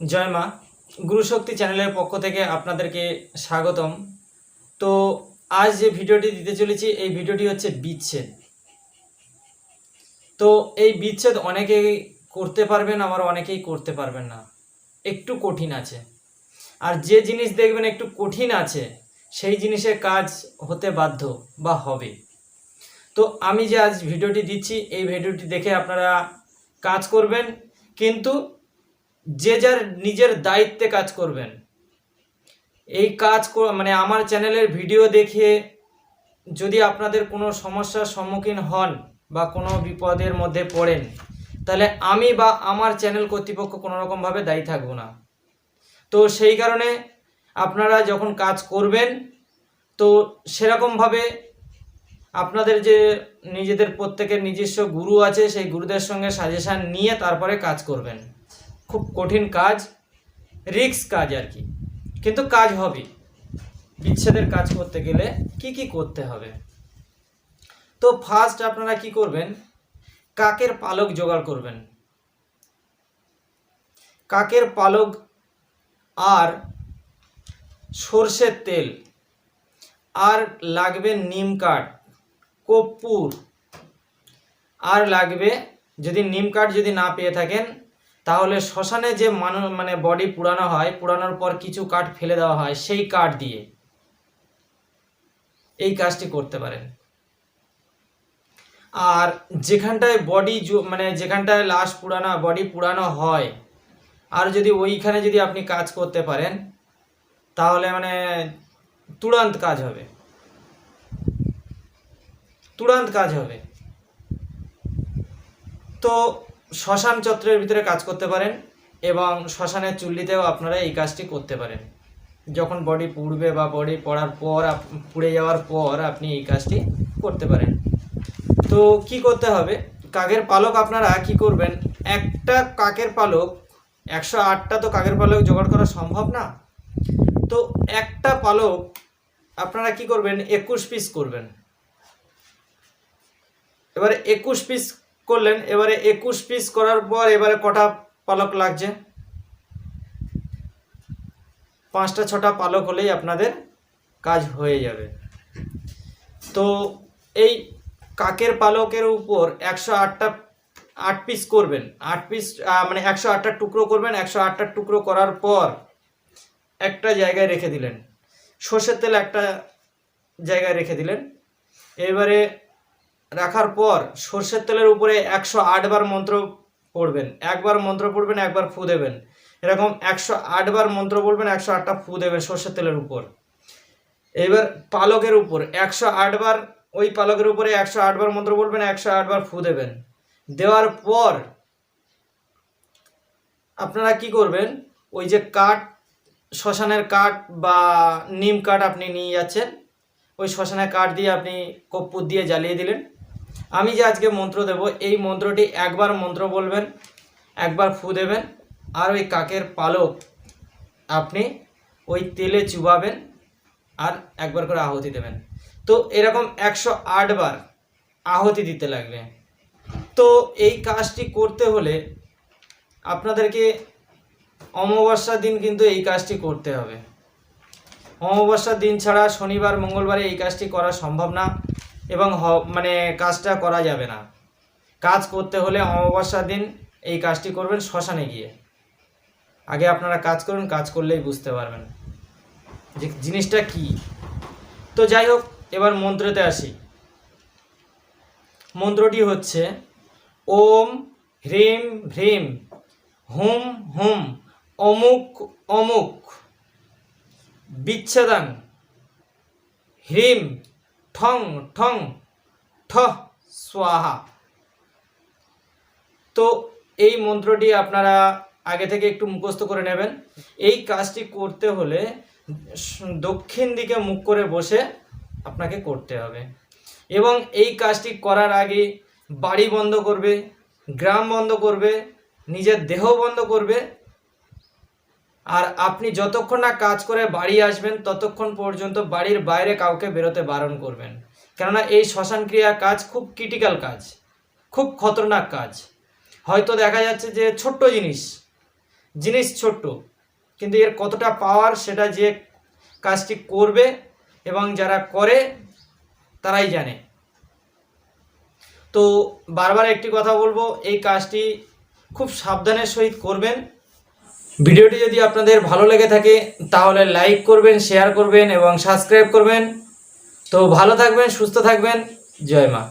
জয় মা গুরুশক্তি চ্যানেলের পক্ষ থেকে আপনাদেরকে স্বাগতম। তো আজ যে ভিডিওটি দিতে চলেছি, এই ভিডিওটি হচ্ছে বিচ্ছেদ। তো এই বিচ্ছেদ অনেকেই করতে পারবেন, আবার অনেকেই করতে পারবেন না। একটু কঠিন আছে। আর যে জিনিস দেখবেন একটু কঠিন আছে, সেই জিনিসের কাজ হতে বাধ্য বা হবে। তো আমি যে আজ ভিডিওটি দিচ্ছি, এই ভিডিওটি দেখে আপনারা কাজ করবেন, কিন্তু যে যার নিজের দায়িত্বে কাজ করবেন। এই কাজ মানে আমার চ্যানেলের ভিডিও দেখে যদি আপনাদের কোনো সমস্যার সম্মুখীন হন বা কোনো বিপদের মধ্যে পড়েন, তাহলে আমি বা আমার চ্যানেল কর্তৃপক্ষ কোনো রকমভাবে দায়ী থাকব না। তো সেই কারণে আপনারা যখন কাজ করবেন, তো সেরকমভাবে আপনাদের যে নিজেদের প্রত্যেকের নিজস্ব গুরু আছে, সেই গুরুদের সঙ্গে সাজেশান নিয়ে তারপরে কাজ করবেন। খুব কঠিন কাজ, রিস্ক কাজ আর কি। কিন্তু কাজ হবে। বিচ্ছেদের কাজ করতে গেলে কি কি করতে হবে? তো ফার্স্ট আপনারা কি করবেন? কাকের পালক জোগাড় করবেন। কাকের পালক আর সর্ষের তেল আর লাগবে নিম কাঠ, কর্পূর। আর লাগবে যদি নিম কাঠ যদি না পেয়ে থাকেন তাহলে শ্মশানে যে মানুষ মানে বডি পুরানো হয় পুরানোর পর কিছু কাঠ ফেলে দেওয়া হয়, সেই কাঠ দিয়ে। এই কাজটি করতে পারেন। আর যেখানটায় বডি মানে যেখানটায় লাশ পুরানো বডি পুরানো হয়, আর যদি ওইখানে যদি আপনি কাজ করতে পারেন, তাহলে মানে তুরান্ত কাজ হবে। তুরান্ত কাজ হবে। তো শ্মশান চত্রের ভিতরে কাজ করতে পারেন এবং শ্মশানের চুল্লিতেও আপনারা এই কাজটি করতে পারেন। যখন বডি পুড়বে বা বডি পড়ার পর পুড়ে যাওয়ার পর আপনি এই কাজটি করতে পারেন। তো কি করতে হবে? কাকের পালক আপনারা কি করবেন? একটা কাকের পালক, একশো আটটা তো কাকের পালক জোগাড় করা সম্ভব না? তো একটা পালক আপনারা কি করবেন? একুশ পিস করবেন। এবারে একুশ পিস করলেন, এবারে একুশ পিস করার পর এবারে কটা পালক লাগছে? পাঁচটা, ছটা পালক হলেই আপনাদের কাজ হয়ে যাবে। তো এই কাকের পালকের উপর একশো আটটা, আট পিস করবেন। আট পিস মানে একশো আটটা টুকরো করবেন, একশো আটটা টুকরো করার পর একটা জায়গায় রেখে দিলেন। সর্ষের তেল একটা জায়গায় রেখে দিলেন। এবারে রাখার পর সর্ষের তেলের উপরে একশো আটবার মন্ত্র পড়বেন। একবার মন্ত্র পড়বেন, একবার ফু দেবেন। এরকম একশো আটবার মন্ত্র বলবেন একশো আটটা ফু দেবেন সর্ষের তেলের উপর। এবার পালকের উপর একশো আটবার ওই পালকের উপরে একশো আটবার মন্ত্র বলবেন একশো আটবার ফু দেবেন। দেওয়ার পর আপনারা কি করবেন? ওই যে কাঠ, শ্মশানের কাঠ বা নিম কাঠ আপনি নিয়ে যাচ্ছেন, ওই শ্মশানের কাঠ দিয়ে আপনি কর্পূর দিয়ে জ্বালিয়ে দিলেন। আমি যে আজকে মন্ত্র দেব, এই মন্ত্রটি একবার মন্ত্র বলবেন, একবার ফু দেবেন, আর ওই কাকের পালক আপনি ওই তেলে চুবাবেন আর একবার করে আহুতি দেবেন। তো এরকম একশো বার আহুতি দিতে লাগবে। তো এই কাজটি করতে হলে আপনাদেরকে অমাবস্যার দিন কিন্তু এই কাজটি করতে হবে। অমাবস্যার দিন ছাড়া শনিবার, মঙ্গলবারে এই কাজটি করা সম্ভব না। এবং মানে কাজটা করা যাবে না। কাজ করতে হলে অমাবস্যার দিন এই কাজটি করবেন শ্মশানে গিয়ে। আগে আপনারা কাজ করুন, কাজ করলেই বুঝতে পারবেন যে জিনিসটা কি। তো যাই হোক, এবার মন্ত্রতে আসি। মন্ত্রটি হচ্ছে, ওম হ্রিম ভ্রিম, হুম হুম, অমুক অমুক, বিচ্ছেদাং, হ্রিম ঠং ঠং, ঠ, স্বাহা। তো এই মন্ত্রটি আপনারা আগে থেকে একটু মুখস্থ করে নেবেন। এই কাজটি করতে হলে দক্ষিণ দিকে মুখ করে বসে আপনাকে করতে হবে। এবং এই কাজটি করার আগে বাড়ি বন্ধ করবে, গ্রাম বন্ধ করবে, নিজের দেহ বন্ধ করবে আর আপনি যতক্ষণ না কাজ করে বাড়ি আসবেন, ততক্ষণ পর্যন্ত বাড়ির বাইরে কাউকে বেরোতে বারণ করবেন। কেননা এই শ্মশান ক্রিয়া কাজ খুব ক্রিটিক্যাল কাজ, খুব খতরনাক কাজ। হয়তো দেখা যাচ্ছে যে ছোট্ট জিনিস জিনিস ছোট্ট, কিন্তু এর কতটা পাওয়ার সেটা যে কাজটি করবে এবং যারা করে, তারাই জানে। তো বারবার একটি কথা বলব, এই কাজটি খুব সাবধানের সহিত করবেন। ভিডিওটি যদি আপনাদের ভালো লেগে থাকে, তাহলে লাইক করবেন শেয়ার করবেন এবং সাবস্ক্রাইব করবেন। তো ভালো থাকবেন, সুস্থ থাকবেন। জয় মা।